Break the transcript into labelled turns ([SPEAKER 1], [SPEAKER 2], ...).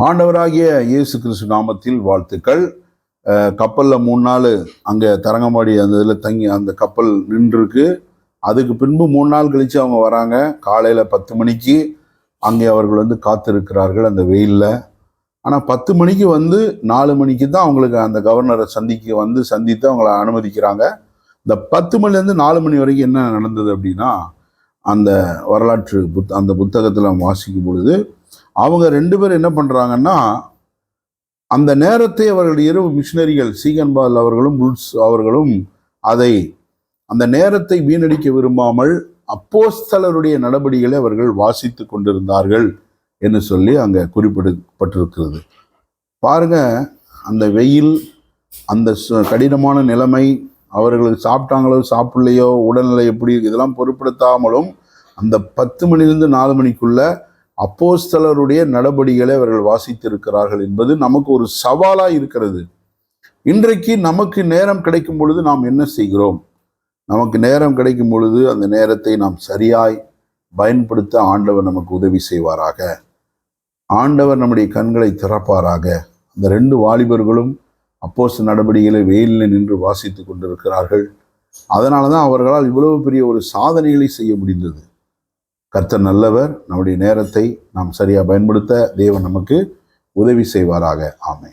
[SPEAKER 1] ஆண்டவராகிய இயேசு கிறிஸ்து நாமத்தில் வாழ்த்துக்கள். கப்பலில் மூணு நாள் அங்கே தரங்கம்பாடி அந்த இதில் தங்கி அந்த கப்பல் நின்றுருக்கு. அதுக்கு பின்பு மூணு நாள் கழித்து அவங்க வராங்க. காலையில் பத்து மணிக்கு அங்கே அவர்கள் வந்து காத்திருக்கிறார்கள் அந்த வெயிலில். ஆனால் பத்து மணிக்கு வந்து நாலு மணிக்கு தான் அவங்களுக்கு அந்த கவர்னரை சந்திக்க வந்து சந்தித்து அவங்கள அனுமதிக்கிறாங்க. இந்த பத்து மணிலேருந்து நாலு மணி வரைக்கும் என்ன நடந்தது அப்படின்னா அந்த வரலாற்று புத் அந்த புத்தகத்தில் வாசிக்கும் பொழுது அவங்க ரெண்டு பேரும் என்ன பண்ணுறாங்கன்னா அந்த நேரத்தை அவர்கள் இரவு மிஷினரிகள் சீகன்பால் அவர்களும் புல்ஸ் அவர்களும் அதை அந்த நேரத்தை வீணடிக்க விரும்பாமல் அப்போஸ்தலருடைய நடபடிகளை அவர்கள் வாசித்து கொண்டிருந்தார்கள் என்று சொல்லி அங்கே குறிப்பிடப்பட்டிருக்கிறது. பாருங்க அந்த வெயில் அந்த கடினமான நிலைமை அவர்களுக்கு சாப்பிட்டாங்களோ சாப்பிடலையோ உடல்நிலை எப்படி இதெல்லாம் பொருட்படுத்தாமலும் அந்த பத்து மணிலிருந்து நாலு மணிக்குள்ளே அப்போஸ்தலருடைய நடபடிகளை அவர்கள் வாசித்திருக்கிறார்கள் என்பது நமக்கு ஒரு சவாலாக இருக்கிறது. இன்றைக்கு நமக்கு நேரம் கிடைக்கும் பொழுது நாம் என்ன செய்கிறோம்? நமக்கு நேரம் கிடைக்கும் பொழுது அந்த நேரத்தை நாம் சரியாய் பயன்படுத்த ஆண்டவர் நமக்கு உதவி செய்வாராக. ஆண்டவர் நம்முடைய கண்களை திறப்பாராக. அந்த ரெண்டு வாலிபர்களும் அப்போஸ் நடவடிக்கைகளை வெயிலில் நின்று வாசித்து கொண்டிருக்கிறார்கள். அதனால தான் அவர்களால் இவ்வளவு பெரிய ஒரு சாதனைகளை செய்ய முடிந்தது. கர்த்தர் நல்லவர் நம்முடைய நேரத்தை நாம் சரியாக பயன்படுத்த தேவன் நமக்கு உதவி செய்வாராக. ஆமை